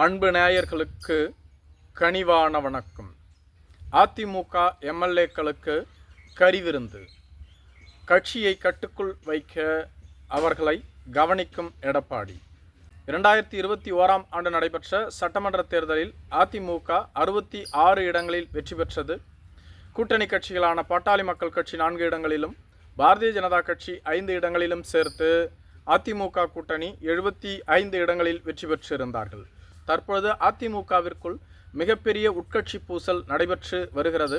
அன்பு நேயர்களுக்கு கனிவான வணக்கம். அதிமுக எம்எல்ஏக்களுக்கு கரிவிருந்து. கட்சியை கட்டுக்குள் வைக்க அவர்களை கவனிக்கும் எடப்பாடி. இரண்டாயிரத்தி இருபத்தி ஓராம் ஆண்டு நடைபெற்ற சட்டமன்ற தேர்தலில் அதிமுக அறுபத்தி ஆறு இடங்களில் வெற்றி பெற்றது. கூட்டணி கட்சிகளான பாட்டாளி மக்கள் கட்சி நான்கு இடங்களிலும் பாரதிய ஜனதா கட்சி ஐந்து இடங்களிலும் சேர்த்து அதிமுக கூட்டணி எழுபத்தி ஐந்து இடங்களில் வெற்றி பெற்றிருந்தார்கள். தற்பொழுது அதிமுகவிற்குள் மிகப்பெரிய உட்கட்சி பூசல் நடைபெற்று வருகிறது.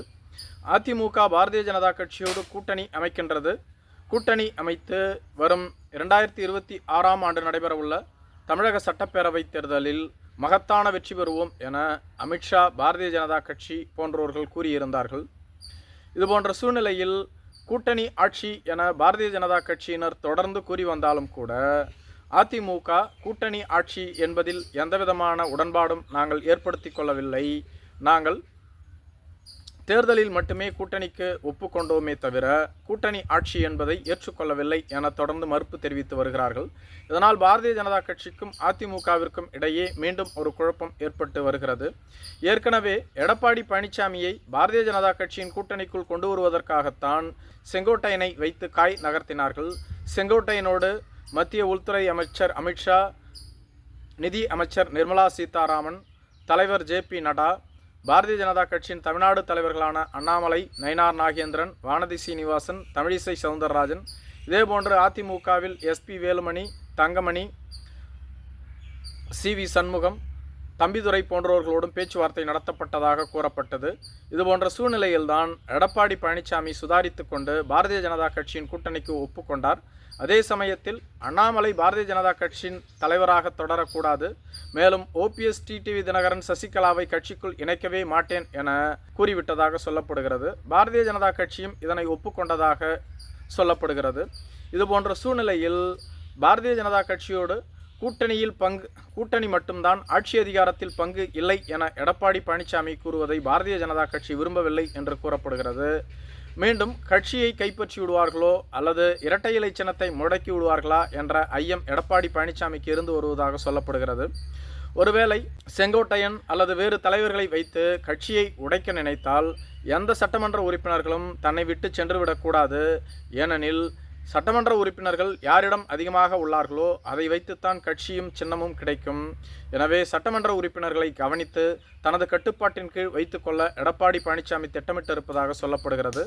அதிமுக பாரதிய ஜனதா கட்சியோடு கூட்டணி அமைக்கின்றது. கூட்டணி அமைத்து வரும் இரண்டாயிரத்தி இருபத்தி ஆறாம் ஆண்டு நடைபெறவுள்ள தமிழக சட்டப்பேரவைத் தேர்தலில் மகத்தான வெற்றி பெறுவோம் என அமித்ஷா பாரதிய ஜனதா கட்சி போன்றோர்கள் கூறியிருந்தார்கள். இதுபோன்ற சூழ்நிலையில் கூட்டணி ஆட்சி என பாரதிய ஜனதா கட்சியினர் தொடர்ந்து கூறி வந்தாலும் கூட அதிமுக கூட்டணி ஆட்சி என்பதில் எந்தவிதமான உடன்பாடும் நாங்கள் ஏற்படுத்தி கொள்ளவில்லை. நாங்கள் தேர்தலில் மட்டுமே கூட்டணிக்கு ஒப்புக்கொண்டோமே தவிர கூட்டணி ஆட்சி என்பதை ஏற்றுக்கொள்ளவில்லை என தொடர்ந்து மறுப்பு தெரிவித்து வருகிறார்கள். இதனால் பாரதிய ஜனதா கட்சிக்கும் அதிமுகவிற்கும் இடையே மீண்டும் ஒரு குழப்பம் ஏற்பட்டு வருகிறது. ஏற்கனவே எடப்பாடி பழனிசாமியை பாரதிய ஜனதா கட்சியின் கூட்டணிக்குள் கொண்டு வருவதற்காகத்தான் செங்கோட்டையனை வைத்து காய் நகர்த்தினார்கள். செங்கோட்டையனோடு மத்திய உள்துறை அமைச்சர் அமித்ஷா நிதி அமைச்சர் நிர்மலா சீதாராமன் தலைவர் ஜே பி நட்டா பாரதிய ஜனதா கட்சியின் தமிழ்நாடு தலைவர்களான அண்ணாமலை நயினார் நாகேந்திரன் வானதி சீனிவாசன் தமிழிசை சவுந்தரராஜன் இதேபோன்று அதிமுகவில் S P Velumani Thangamani C V Shanmugam Thambidurai போன்றவர்களோடும் பேச்சுவார்த்தை நடத்தப்பட்டதாக கூறப்பட்டது. இதுபோன்ற சூழ்நிலையில்தான் எடப்பாடி பழனிசாமி சுதாரித்து கொண்டு பாரதிய ஜனதா கட்சியின் கூட்டணிக்கு ஒப்புக்கொண்டார் அதே சமயத்தில் அண்ணாமலை பாரதிய ஜனதா கட்சியின் தலைவராக தொடரக்கூடாது. மேலும் ஓபிஎஸ் டிடிவி தினகரன் சசிகலாவை கட்சிக்குள் இணைக்கவே மாட்டேன் என கூறிவிட்டதாக சொல்லப்படுகிறது. பாரதிய ஜனதா கட்சியும் இதனை ஒப்புக்கொண்டதாக சொல்லப்படுகிறது. இதுபோன்ற சூழ்நிலையில் பாரதிய ஜனதா கட்சியோடு கூட்டணியில் பங்கு கூட்டணி மட்டும்தான் ஆட்சி அதிகாரத்தில் பங்கு இல்லை என எடப்பாடி பழனிசாமி கூறுவதை பாரதிய ஜனதா கட்சி விரும்பவில்லை என்று கூறப்படுகிறது. மீண்டும் கட்சியை கைப்பற்றி விடுவார்களோ அல்லது இரட்டை இலை சின்னத்தை முடக்கி விடுவார்களா என்ற ஐயம் எடப்பாடி பழனிசாமிக்கு இருந்து வருவதாக சொல்லப்படுகிறது. ஒருவேளை செங்கோட்டையன் அல்லது வேறு தலைவர்களை வைத்து கட்சியை உடைக்க நினைத்தால் எந்த சட்டமன்ற உறுப்பினர்களும் தன்னை விட்டு சென்றுவிடக்கூடாது ஏனெனில் சட்டமன்ற உறுப்பினர்கள் யாரிடம் அதிகமாக உள்ளார்களோ அதை வைத்துத்தான் கட்சியும் சின்னமும் கிடைக்கும். எனவே சட்டமன்ற உறுப்பினர்களை கவனித்து தனது கட்டுப்பாட்டின் கீழ் வைத்துக்கொள்ள எடப்பாடி பழனிசாமி திட்டமிட்டிருப்பதாக சொல்லப்படுகிறது.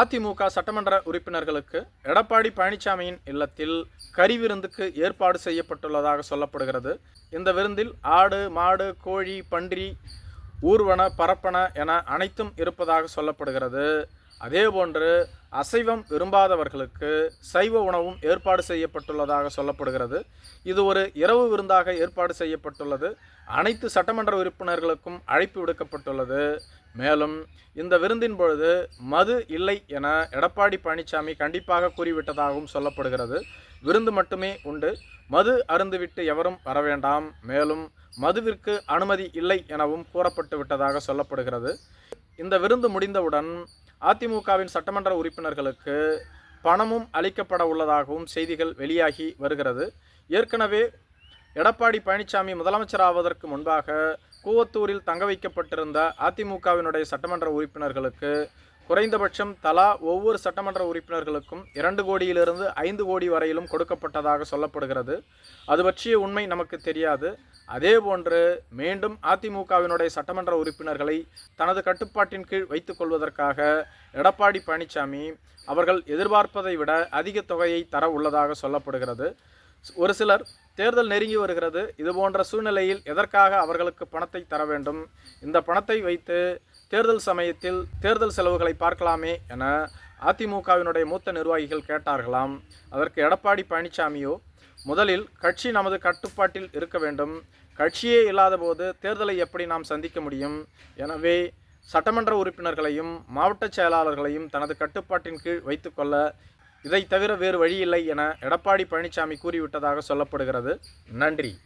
அதிமுக சட்டமன்ற உறுப்பினர்களுக்கு எடப்பாடி பழனிசாமியின் இல்லத்தில் கறி விருந்துக்கு ஏற்பாடு செய்யப்பட்டுள்ளதாக சொல்லப்படுகிறது. இந்த விருந்தில் ஆடு மாடு கோழி பன்றி ஊர்வன பரப்பன என அனைத்தும் இருப்பதாக சொல்லப்படுகிறது. அதே போன்று அசைவம் விரும்பாதவர்களுக்கு சைவ உணவும் ஏற்பாடு செய்யப்பட்டுள்ளதாக சொல்லப்படுகிறது. இது ஒரு இரவு விருந்தாக ஏற்பாடு செய்யப்பட்டுள்ளது. அனைத்து சட்டமன்ற உறுப்பினர்களுக்கும் அழைப்பு விடுக்கப்பட்டுள்ளது. மேலும் இந்த விருந்தின் பொழுது மது இல்லை என எடப்பாடி பழனிசாமி கண்டிப்பாக கூறிவிட்டதாகவும் சொல்லப்படுகிறது. விருந்து மட்டுமே உண்டு. மது அருந்துவிட்டு எவரும் வர வேண்டாம். மேலும் மதுவிற்கு அனுமதி இல்லை எனவும் கூறப்பட்டு விட்டதாக சொல்லப்படுகிறது. இந்த விருந்து முடிந்தவுடன் அதிமுகவின் சட்டமன்ற உறுப்பினர்களுக்கு பணமும் அளிக்கப்பட உள்ளதாகவும் செய்திகள் வெளியாகி வருகிறது. ஏற்கனவே எடப்பாடி பழனிசாமி முதலமைச்சராவதற்கு முன்பாக கூவத்தூரில் தங்க வைக்கப்பட்டிருந்த அதிமுகவினுடைய சட்டமன்ற உறுப்பினர்களுக்கு குறைந்தபட்சம் தலா ஒவ்வொரு சட்டமன்ற உறுப்பினர்களுக்கும் இரண்டு கோடியிலிருந்து ஐந்து கோடி வரையிலும் கொடுக்கப்பட்டதாக சொல்லப்படுகிறது. அது பற்றிய உண்மை நமக்கு தெரியாது. அதேபோன்று மீண்டும் அதிமுகவினுடைய சட்டமன்ற உறுப்பினர்களை தனது கட்டுப்பாட்டின் கீழ் வைத்துக் கொள்வதற்காக எடப்பாடி பழனிசாமி அவர்கள் எதிர்பார்ப்பதை விட அதிக தொகையை தர உள்ளதாக சொல்லப்படுகிறது. ஒரு சிலர் தேர்தல் நெருங்கி வருகிறது. இது போன்ற சூழ்நிலையில் எதற்காக அவர்களுக்கு பணத்தை தர வேண்டும்? இந்த பணத்தை வைத்து தேர்தல் சமயத்தில் தேர்தல் செலவுகளை பார்க்கலாமே என அதிமுகவினுடைய மூத்த நிர்வாகிகள் கேட்டார்களாம். அதற்கு எடப்பாடி பழனிசாமியோ முதலில் கட்சி நமது கட்டுப்பாட்டில் இருக்க வேண்டும். கட்சியே இல்லாதபோது தேர்தலை எப்படி நாம் சந்திக்க முடியும்? எனவே சட்டமன்ற உறுப்பினர்களையும் மாவட்ட செயலாளர்களையும் தனது கட்டுப்பாட்டின் கீழ் வைத்துக்கொள்ள இதை தவிர வேறு வழியில்லை என எடப்பாடி பழனிசாமி கூறிவிட்டதாக சொல்லப்படுகிறது. நன்றி.